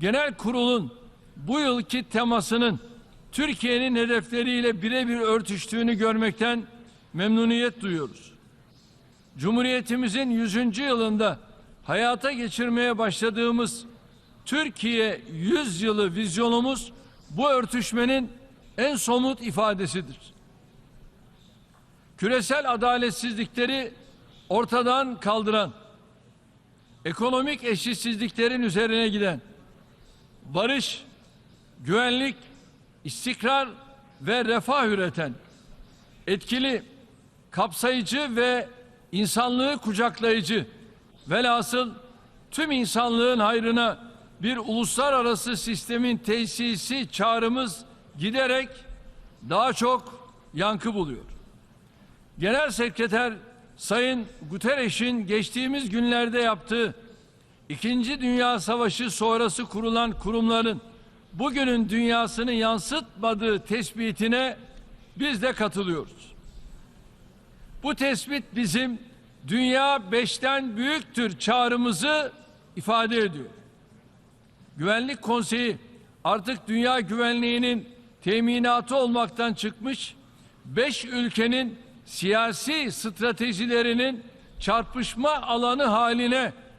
Genel kurulun bu yılki temasının Türkiye'nin hedefleriyle birebir örtüştüğünü görmekten memnuniyet duyuyoruz. Cumhuriyetimizin 100. yılında hayata geçirmeye başladığımız Türkiye 100 yılı vizyonumuz bu örtüşmenin en somut ifadesidir. Küresel adaletsizlikleri ortadan kaldıran, ekonomik eşitsizliklerin üzerine giden, barış, güvenlik, istikrar ve refah üreten, etkili, kapsayıcı ve insanlığı kucaklayıcı, velhasıl tüm insanlığın hayrına bir uluslararası sistemin tesisi çağrımız giderek daha çok yankı buluyor. Genel Sekreter Sayın Guterres'in geçtiğimiz günlerde yaptığı İkinci Dünya Savaşı sonrası kurulan kurumların bugünün dünyasını yansıtmadığı tespitine biz de katılıyoruz. Bu tespit bizim dünya beşten büyüktür çağrımızı ifade ediyor. Güvenlik Konseyi artık dünya güvenliğinin teminatı olmaktan çıkmış, beş ülkenin siyasi stratejilerinin çarpışma alanı haline